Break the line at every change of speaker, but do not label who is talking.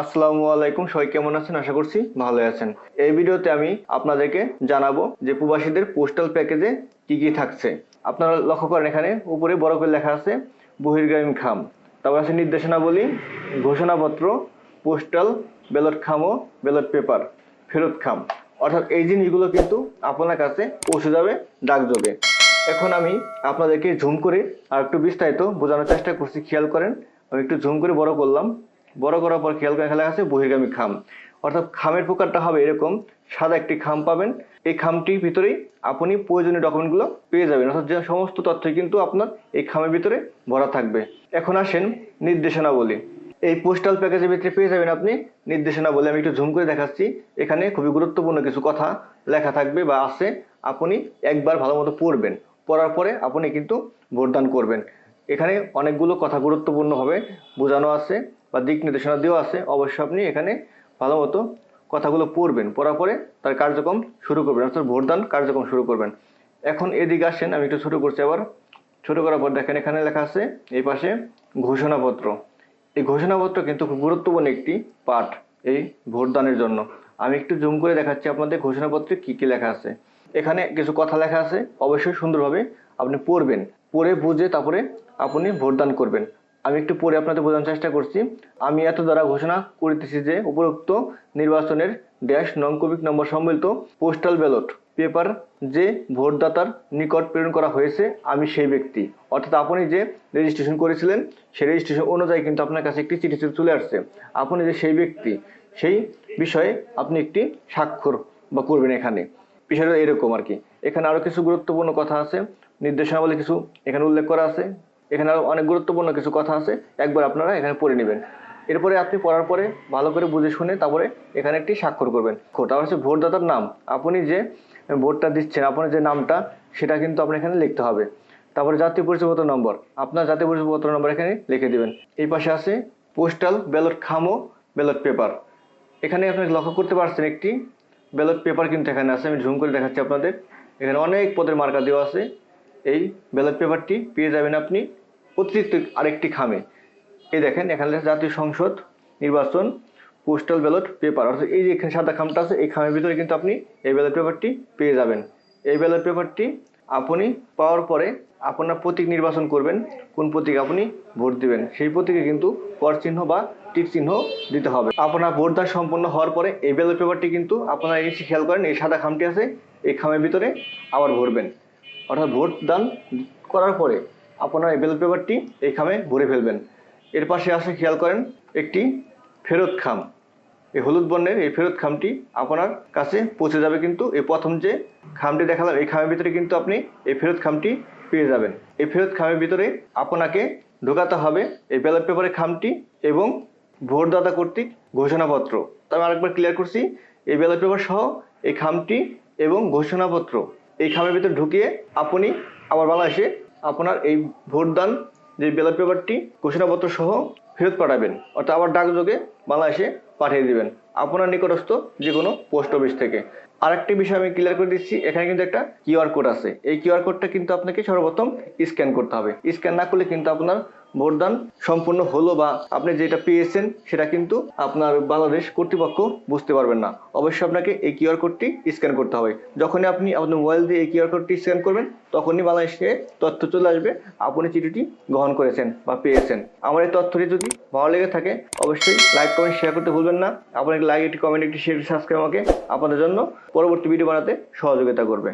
আসসালামু আলাইকুম, সবাই কেমন আছেন? আশা করছি ভালো আছেন। এই ভিডিওতে আমি আপনাদেরকে জানাব যে প্রবাসীদের পোস্টাল প্যাকেজে কি কি থাকছে। আপনারা লক্ষ্য করেন এখানে উপরে বড় করে লেখা আছে, বহির্গামী খাম। তারপর আছে নির্দেশনাবলী, ঘোষণাপত্র পোস্টাল ব্যালট খামও ব্যালট পেপার ফেরত খাম। অর্থাৎ এই জিনিসগুলো কিন্তু আপনার কাছে পৌঁছে যাবে ডাক ডাকযোগে। এখন আমি আপনাদেরকে ঝুম করে আর একটু বিস্তারিত বোঝানোর চেষ্টা করছি, খেয়াল করেন। আমি একটু ঝুম করে বড় করলাম। বড় করার পর খেয়াল করে খেলা আছে, বহির্গামী খাম। অর্থাৎ খামের প্রকারটা হবে এরকম, সাদা একটি খাম পাবেন। এই খামটির ভিতরেই আপনি প্রয়োজনীয় ডকুমেন্টগুলো পেয়ে যাবেন। অর্থাৎ যে সমস্ত তথ্যই কিন্তু আপনার এই খামের ভিতরে ভরা থাকবে। এখন আসেন নির্দেশনাবলী। এই পোস্টাল প্যাকেজের ভিতরে পেয়ে যাবেন আপনি নির্দেশনা বলে আমি একটু ঝুম করে দেখাচ্ছি। এখানে খুবই গুরুত্বপূর্ণ কিছু কথা লেখা থাকবে বা আছে। আপনি একবার ভালো মতো পড়বেন। পড়ার পরে আপনি কিন্তু ভোটদান করবেন। এখানে অনেকগুলো কথা গুরুত্বপূর্ণ হবে, বোঝানো আছে। বা দিক নির্দেশনা দেওয়া আছে, অবশ্যই আপনি এখানে ভালো মতো কথাগুলো পড়বেন। পড়ার পরে তার কার্যক্রম শুরু করবেন, অর্থাৎ ভোটদান কার্যক্রম শুরু করবেন। এখন এদিকে আসেন, আমি একটু শুরু করছি আবার। ছোট করার পর দেখেন এখানে লেখা আছে, এই পাশে ঘোষণাপত্র। এই ঘোষণাপত্র কিন্তু খুব গুরুত্বপূর্ণ একটি পাঠ এই ভোটদানের জন্য। আমি একটু জুম করে দেখাচ্ছি আপনাদের ঘোষণাপত্রে কি কি লেখা আছে। এখানে কিছু কথা লেখা আছে, অবশ্যই সুন্দরভাবে আপনি পড়বেন। পড়ে বুঝে তারপরে আপনি ভোটদান করবেন। আমি একটু পরে আপনাদের বোঝানোর চেষ্টা করছি। আমি এত দ্বারা ঘোষণা করিতেছি যে উপরোক্ত নির্বাচনের ড্যাশ নং কুবিক নম্বর সম্বলিত পোস্টাল ব্যালট পেপার যে ভোটদাতার নিকট প্রেরণ করা হয়েছে, আমি সেই ব্যক্তি। অর্থাৎ আপনি যে রেজিস্ট্রেশন করেছিলেন, সেই রেজিস্ট্রেশন অনুযায়ী কিন্তু আপনার কাছে একটি চিঠি চলে আসছে। আপনি যে সেই ব্যক্তি, সেই বিষয়ে আপনি একটি স্বাক্ষর বা করবেন এখানে। বিষয়টা এরকম আর কি। এখানে আরও কিছু গুরুত্বপূর্ণ কথা আছে নির্দেশনাবলী কিছু এখানে উল্লেখ করা আছে। এখানে আরও অনেক গুরুত্বপূর্ণ কিছু কথা আছে, একবার আপনারা এখানে পড়ে নেবেন। এরপরে আপনি পড়ার পরে ভালো করে বুঝে শুনে তারপরে এখানে একটি স্বাক্ষর করবেন। তারপর হচ্ছে ভোটদাতার নাম। আপনি যে ভোটটা দিচ্ছেন, আপনার যে নামটা, সেটা কিন্তু আপনার এখানে লিখতে হবে। তারপরে জাতীয় পরিচয়পত্র নম্বর। আপনার জাতীয় পরিচয়পত্র নম্বর এখানে লিখে দিবেন। এই পাশে আছে পোস্টাল ব্যালট খামো ব্যালট পেপার এখানে আপনি লক্ষ্য করতে পারছেন একটি ব্যালট পেপার কিন্তু এখানে আছে। আমি ঝুম করে দেখাচ্ছি আপনাদের। এখানে অনেক পদের মার্কা দেওয়া আছে। এই ব্যালট পেপারটি পেয়ে যাবেন আপনি। অতিরিক্ত আরেকটি খামে। এই দেখেন, এখানে জাতীয় সংসদ, নির্বাচন পোস্টাল ব্যালট পেপার অর্থাৎ এই যে এখানে সাদা খামটা আছে, এই খামের ভিতরে কিন্তু আপনি এই ব্যালট পেপারটি পেয়ে যাবেন। এই ব্যালট পেপারটি আপনি পাওয়ার পরে আপনার প্রতীক নির্বাচন করবেন, কোন প্রতীক আপনি ভোট দিবেন। সেই প্রতীকে কিন্তু কর চিহ্ন বা টিক চিহ্ন দিতে হবে। আপনার ভোটদান সম্পন্ন হওয়ার পরে এই ব্যালট পেপারটি কিন্তু আপনারা এই খেয়াল করেন, এই সাদা খামটি আছে, এই খামের ভিতরে আবার ভরবেন। অর্থাৎ ভোট দান করার পরে আপনার এই ব্যালট পেপারটি এই খামে ভরে ফেলবেন। এর পাশে আসে খেয়াল করেন, একটি ফেরত খাম। এই হলুদ বর্ণের এই ফেরত খামটি আপনার কাছে পৌঁছে যাবে কিন্তু এই প্রথম যে খামটি দেখালাম, এই খামের ভিতরে কিন্তু আপনি এই ফেরত খামটি পেয়ে যাবেন। এই ফেরত খামের ভিতরে আপনাকে ঢোকাতে হবে এই ব্যালট পেপারের খামটি এবং ভোটদাতা কর্তৃক ঘোষণাপত্র। আমি আরেকবার ক্লিয়ার করছি, এই ব্যালট পেপার সহ এই খামটি এবং ঘোষণাপত্র এই খামের ভিতরে ঢুকিয়ে আপনি আবার বাংলাদেশে আপনার এই ভোটদান, যে ব্যালট পেপারটি, ঘোষণাপত্র সহ ফেরত পাঠাবেন, অর্থাৎ আবার ডাকযোগে বাংলাদেশে পাঠিয়ে দিবেন, আপনার নিকটস্থ যে কোনো পোস্ট অফিস থেকে। আরেকটি বিষয় আমি ক্লিয়ার করে দিচ্ছি, এখানে কিন্তু একটা কিউআর কোড আছে। এই কিউআর কোডটা কিন্তু আপনাকে সর্বপ্রথম স্ক্যান করতে হবে। স্ক্যান না করলে কিন্তু আপনার ভোটদান সম্পূর্ণ হলো বা আপনি যেটা পেয়েছেন সেটা কিন্তু আপনার বাংলাদেশ কর্তৃপক্ষ বুঝতে পারবেন না। অবশ্যই আপনাকে এই কিউআর কোডটি স্ক্যান করতে হবে। যখনই আপনি আপনার মোবাইল দিয়ে এই কিউআর কোডটি স্ক্যান করবেন, তখনই বাংলাদেশে তথ্য চলে আসবে, আপনি চিঠিটি গ্রহণ করেছেন বা পেয়েছেন। আমার এই তথ্যটি যদি ভালো লেগে থাকে, অবশ্যই লাইক, কমেন্ট শেয়ার করতে ভুলবেন না। আপনার লাইক, একটি কমেন্ট একটি শেয়ার সাবস্ক্রাইব আমাকে আপনাদের জন্য পরবর্তী ভিডিও বানাতে সহযোগিতা করবে।